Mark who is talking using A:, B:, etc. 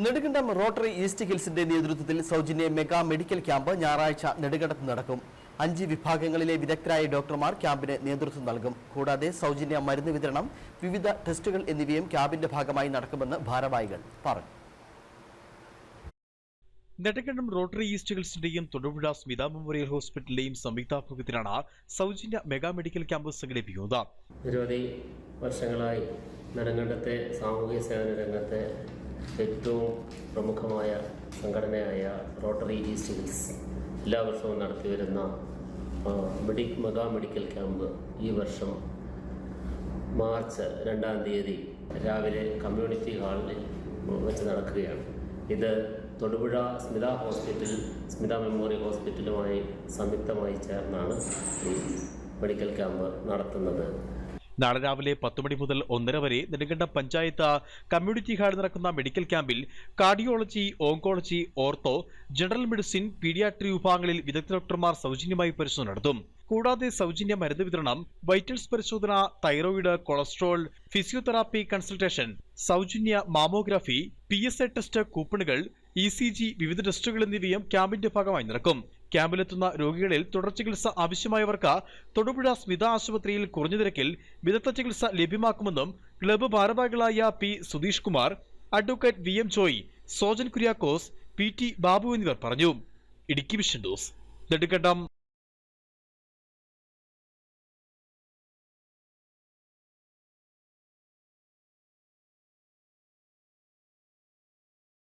A: Nedumkandam rotary east ഹിൽസിന്റെ നേതൃത്വത്തിൽ സൗജന്യ mega medical camp ഞായറാഴ്ച നെടുകണ്ടത്ത് നടക്കും. അഞ്ച് വിഭാഗങ്ങളിലെ വിദഗ്ധരായ ഡോക്ടർമാർ ക്യാമ്പിന് നേതൃത്വം നൽകും. കൂടാതെ സൗജന്യ മരുന്ന് വിതരണം വിവിധ ടെസ്റ്റുകൾ എന്നിവയും ക്യാമ്പിന്റെ ഭാഗമായി നടക്കുമെന്ന് ഭാരവാഹികൾ പറഞ്ഞു.
B: നെടുങ്കണ്ടം റോട്ടറി ഈസ്റ്റ് ഹിൽസിന്റെയും തൊടുപുഴ സ്മിത മെമ്മോറിയൽ ഹോസ്പിറ്റലിന്റെയും സംയുക്താഭിമുഖ്യത്തിലാണ് സൗജന്യ മെഗാ മെഡിക്കൽ ക്യാമ്പ് സംഘടിപ്പിക്കുന്നത്.
C: നിരവധി വർഷങ്ങളായി നെടുങ്കണ്ടത്തെ സാമൂഹിക സേവന രംഗത്തെ ഏറ്റവും പ്രമുഖമായ സംഘടനയായ റോട്ടറി ഈസ്റ്റ് ഹിൽസ് എല്ലാ വർഷവും നടത്തി വരുന്ന മെഡി മെഗാ മെഡിക്കൽ ക്യാമ്പ് ഈ വർഷം മാർച്ച് രണ്ടാം തീയതി രാവിലെ കമ്മ്യൂണിറ്റി ഹാളിൽ വെച്ച് നടക്കുകയാണ്. ഇത് തൊടുപുഴ സ്മിത ഹോസ്പിറ്റൽ സ്മിത മെമ്മോറിയൽ ഹോസ്പിറ്റലുമായി സംയുക്തമായി ചേർന്നാണ് ഈ മെഡിക്കൽ ക്യാമ്പ് നടത്തുന്നത്.
B: നാളെ രാവിലെ പത്തുമണി മുതൽ ഒന്നര വരെ നെടുങ്കണ്ടം പഞ്ചായത്ത് കമ്മ്യൂണിറ്റി ഹാളിൽ നടക്കുന്ന മെഡിക്കൽ ക്യാമ്പിൽ cardiology oncology ortho general medicine paediatry വിഭാഗങ്ങളിൽ വിദഗ്ധ ഡോക്ടർമാർ സൗജന്യമായി പരിശോധന നടത്തും. കൂടാതെ സൗജന്യ മരുന്ന് വിതരണം വൈറ്റൽസ് പരിശോധന തൈറോയിഡ് കൊളസ്ട്രോൾ ഫിസിയോതെറാപ്പി കൺസൾട്ടേഷൻ സൗജന്യ മാമോഗ്രാഫി പി ടെസ്റ്റ് കൂപ്പണുകൾ ഇ വിവിധ ടെസ്റ്റുകൾ എന്നിവയും ക്യാമ്പിന്റെ ഭാഗമായി നടക്കും. ക്യാമ്പിലെത്തുന്ന രോഗികളിൽ തുടർ ചികിത്സ ആവശ്യമായവർക്ക് തൊടുപുഴ സ്മിത ആശുപത്രിയിൽ കുറഞ്ഞ നിരക്കിൽ വിദഗ്ധ ചികിത്സ ലഭ്യമാക്കുമെന്നും ക്ലബ്ബ് ഭാരവാഹികളായ P Sudheesh Kumar advocate V M Joy Sojan Kuriakose P T Babu എന്നിവർ പറഞ്ഞു. ഇടുക്കി വിഷൻ ഡോസ് നെടുങ്കണ്ടം.